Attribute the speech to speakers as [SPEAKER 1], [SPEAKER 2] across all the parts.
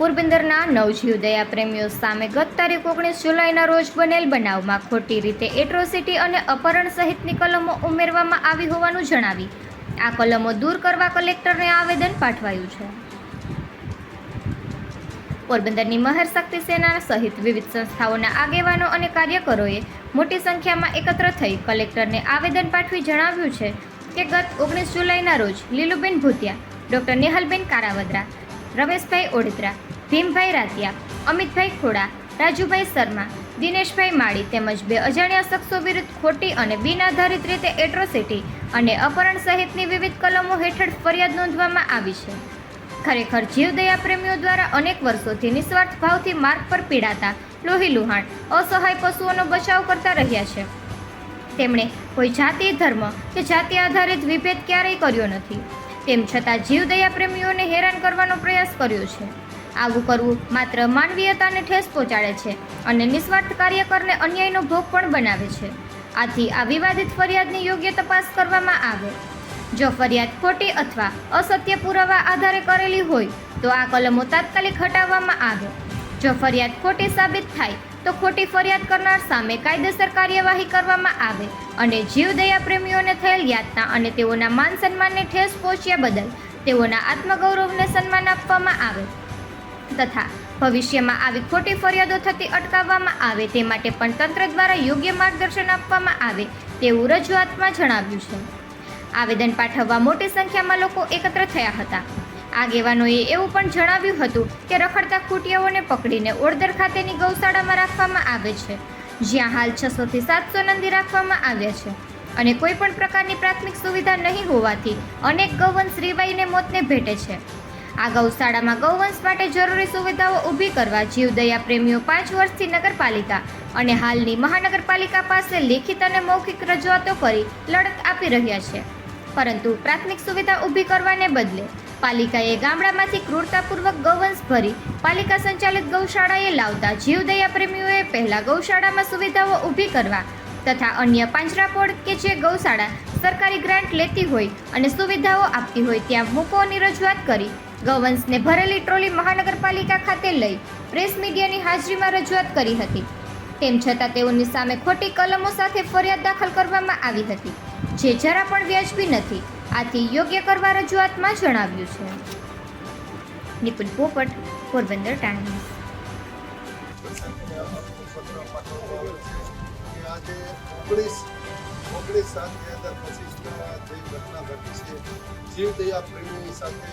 [SPEAKER 1] પોરબંદરના નવજીવદયા પ્રેમીઓ સામે ગત તારીખ ઓગણીસ જુલાઈના રોજ બનેલ બનાવમાં ખોટી રીતે એટ્રોસિટી અને અપહરણ સહિતની કલમો ઉમેરવામાં આવી હોવાનું જણાવી, આ કલમો દૂર કરવા કલેક્ટરને આવેદન પાઠવાયું છે. પોરબંદરની મહેર શક્તિ સેના સહિત વિવિધ સંસ્થાઓના આગેવાનો અને કાર્યકરોએ મોટી સંખ્યામાં એકત્ર થઈ કલેક્ટરને આવેદન પાઠવી જણાવ્યું છે કે ગત ઓગણીસ જુલાઈના રોજ લીલુબેન ભૂતિયા, ડૉક્ટર નેહલબેન કારાવદ્રા રમેશભાઈ ઓડિત્રા, ભીમભાઈ રાતિયા અમિતભાઈ ખોડા, રાજુભાઈ શર્મા, દિનેશભાઈ માળી તેમજ બે અજાણ્યા શખ્સો વિરુદ્ધ ખોટી અને બિનઆધારિત રીતે એટ્રોસિટી અને અપહરણ સહિતની વિવિધ કલમો હેઠળ ફરિયાદ નોંધવામાં આવી છે. ખરેખર જીવદયા પ્રેમીઓ દ્વારા અનેક વર્ષોથી નિસ્વાર્થ ભાવથી માર્ગ પર પીડાતા લોહી લુહાણ, અસહાય પશુઓનો બચાવ કરતા રહ્યા છે. તેમણે કોઈ જાતિ, ધર્મ કે જાતિ આધારિત વિભેદ ક્યારેય કર્યો નથી. તેમ છતાં જીવદયા પ્રેમીઓને હેરાન કરવાનો પ્રયાસ કર્યો છે. આવું કરવું માત્ર માનવીયતાને ઠેસ પહોંચાડે છે અને નિસ્વાર્થ કાર્યકરને અન્યાયનો ભોગ પણ બનાવે છે. આથી આ વિવાદિત ફરિયાદની યોગ્ય તપાસ કરવામાં આવે. જો ફરિયાદ ખોટી અથવા અસત્ય પુરાવા આધારે કરેલી હોય, તો આ કલમો તાત્કાલિક હટાવવામાં આવે. જો ફરિયાદ ખોટી સાબિત થાય તો ખોટી ફરિયાદ કરનાર સામે કાયદેસર કાર્યવાહી કરવામાં આવે અને જીવદયા પ્રેમીઓને થયેલ યાતના અને તેઓના માન સન્માનને ઠેસ પહોંચ્યા બદલ તેઓના આત્મગૌરવને સન્માન આપવામાં આવે તથા ભવિષ્યમાં આવી ખોટી ફરિયાદો થતી અટકાવવામાં આવે તે માટે પણ તંત્ર દ્વારા યોગ્ય માર્ગદર્શન આપવામાં આવે તેવું રજૂઆતમાં જણાવ્યું છે. આવેદન પાઠવવા મોટી સંખ્યામાં લોકો એકત્ર થયા હતા. આગેવાનોએ એવું પણ જણાવ્યું હતું કે રખડતા ખૂટિયાઓને પકડીને ઓળદર ખાતેની ગૌશાળામાં રાખવામાં આવે છે, જ્યાં હાલ છસોથી સાતસો નંદી રાખવામાં આવ્યા છે. અને કોઈ પણ પ્રકારની પ્રાથમિક સુવિધા નહીં હોવાથી અનેક ગૌવંશ રીવાઈને મોતને ભેટે છે. આ ગૌશાળામાં ગૌવંશ માટે જરૂરી સુવિધાઓ ઊભી કરવા જીવદયા પ્રેમીઓ પાંચ વર્ષથી નગરપાલિકા અને હાલની મહાનગરપાલિકા પાસે લેખિત અને મૌખિક રજૂઆતો કરી લડત આપી રહ્યા છે. પરંતુ પ્રાથમિક સુવિધા ઊભી કરવાને બદલે પાલિકાએ ગામડામાંથી ક્રૂરતાપૂર્વક ગૌવંશ ભરી પાલિકા સંચાલિત ગૌશાળાએ લાવતા જીવદયા પ્રેમીઓએ પહેલા ગૌશાળામાં સુવિધાઓ ઊભી કરવા તથા અન્ય પાંજરાપોળ કે જે ગૌશાળા સરકારી ગ્રાન્ટ લેતી હોય અને સુવિધાઓ આપતી હોય ત્યાં મૂકોની રજૂઆત કરી ગૌવંશને ભરેલી ટ્રોલી મહાનગરપાલિકા ખાતે લઈ પ્રેસ મીડિયાની હાજરીમાં રજૂઆત કરી હતી. તેમ છતાં તેઓની સામે ખોટી કલમો સાથે ફરિયાદ દાખલ કરવામાં આવી હતી, જે જરા પણ વ્યાજબી નથી. આથી યોગ્ય કરવા રજૂઆતમાં જણાવ્યું છે. નિપુલ પોપટ, પોરબંદર ટાઈમ્સ.
[SPEAKER 2] આજે છે જીવદયા પ્રેમી સાથે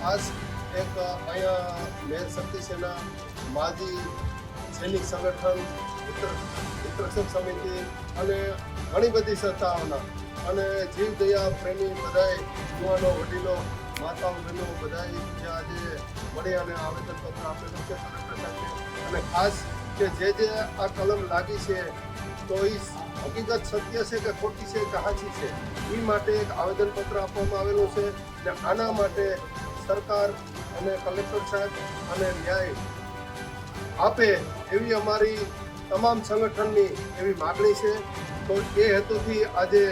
[SPEAKER 2] ખાસ એક અહીંયા મેર શક્તિ સંગઠન, મિત્ર સમિતિ અને ઘણી બધી સંસ્થાઓના અને જીવ દયા પ્રેમી બધાએ યુવાનો, વડીલો, માતાઓ, બહેનો બધાએ જે આજે મળી અને આવેદનપત્ર આપેલું છે અને ખાસ કે જે જે આ કલમ લાગી છે, તો એ હકીકત સત્ય છે કે ખોટી છે કે છે એ માટે એક આવેદનપત્ર આપવામાં આવેલું છે ને આના માટે સરકાર અને કલેક્ટર સાહેબ અને ન્યાય આપે એવી અમારી તમામ સંગઠનની એવી માગણી છે. તો એ હેતુથી આજે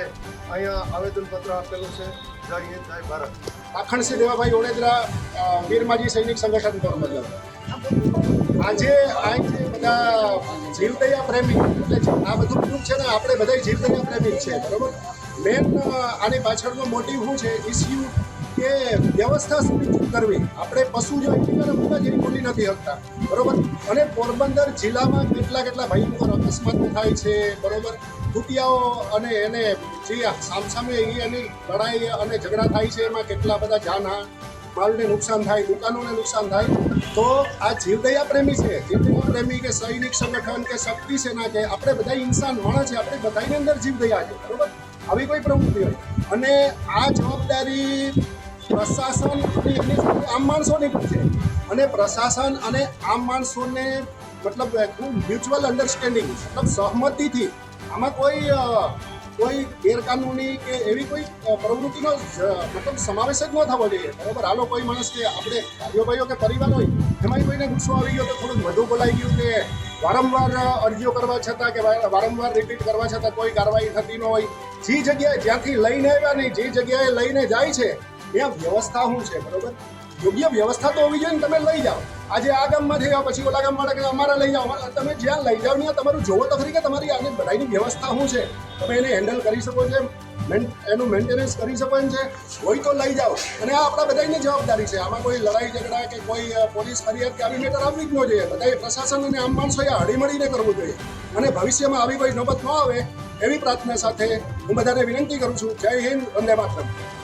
[SPEAKER 2] અહીંયા આવેદનપત્ર આપેલું છે. જય હિન્દ, જય ભારત.
[SPEAKER 3] પાખણસિંહ દેવાભાઈ ઓડેદરા વીરમાજી સૈનિક સંગઠન મતલબ આજે જે બધા જીવદયા પ્રેમી, એટલે આ બધું ગ્રુપ છે ને, આપણે બધા જીવદયા પ્રેમી છે, બરોબર? મેન આની પાછળનો મોટિવ શું છે? ઇસ્યુ કે વ્યવસ્થા સુનિશ્ચિત કરવી. આપણે પશુ જો જેવી બોલી નથી શકતા બરોબર? અને પોરબંદર જિલ્લામાં કેટલા કેટલા ભયંકર અકસ્માત થાય છે, બરોબર? ખૂટિયાઓ અને એને જે સામસામે એની લડાઈ અને ઝઘડા થાય છે, એમાં કેટલા બધા જાનહાન, માલને નુકસાન થાય, દુકાનોને નુકસાન થાય. તો આ જીવદયા પ્રેમી છે. જીવદયા પ્રેમી કે સૈનિક સંગઠન કે શક્તિ સેના કે આપણે બધા ઇન્સાન માણસ છે, આપણે બધાની અંદર જીવદયા છે. બરોબર? આવી કોઈ પ્રવૃત્તિ હોય. અને આ જવાબદારી પ્રશાસન અને એમની આમ માણસોની પણ છે. અને પ્રશાસન અને આમ માણસોને મતલબ મ્યુચ્યુઅલ અન્ડરસ્ટેન્ડિંગ મતલબ સહમતિથી આમાં કોઈ કોઈ ગેરકાનૂની કે એવી કોઈ પ્રવૃત્તિનો મતલબ સમાવેશ જ ન થવો જોઈએ. બરાબર? હાલો કોઈ માણસ કે આપણે ભાઈઓ ભાઈઓ કે પરિવાર હોય એમાં કોઈને ગુસ્સો આવી ગયો તો થોડુંક વધુ બોલાઈ ગયું કે વારંવાર અરજીઓ કરવા છતાં કે વારંવાર રિપીટ કરવા છતાં કોઈ કાર્યવાહી થતી ન હોય. જે જગ્યાએ જ્યાંથી લઈને આવ્યા નહીં જે જગ્યાએ લઈને જાય છે ત્યાં વ્યવસ્થા શું છે, બરોબર? યોગ્ય વ્યવસ્થા તો હોવી જોઈએ ને તમે લઈ જાઓ. આજે આ ગામમાં થયા, પછી ઓલા ગામમાં કે અમારા લઈ જાઓ. તમે જ્યાં લઈ જાઓ ત્યાં તમારું જોવો તો ખરી કે તમારી આની બધાની વ્યવસ્થા શું છે? તમે એને હેન્ડલ કરી શકો છો એનું મેન્ટેનન્સ કરી શકો છે. હોય તો લઈ જાઓ. અને આ આપણા બધાની જવાબદારી છે. આમાં કોઈ લડાઈ ઝઘડા કે કોઈ પોલીસ ફરિયાદ કે આવી મેટર આવવી જ ન જોઈએ. બધા પ્રશાસન અને આમ માણસોએ હળીમળીને કરવું જોઈએ. અને ભવિષ્યમાં આવી કોઈ નોબત ન આવે, એવી પ્રાર્થના સાથે હું બધાને વિનંતી કરું છું. જય હિન્દ, વંદે માતરમ.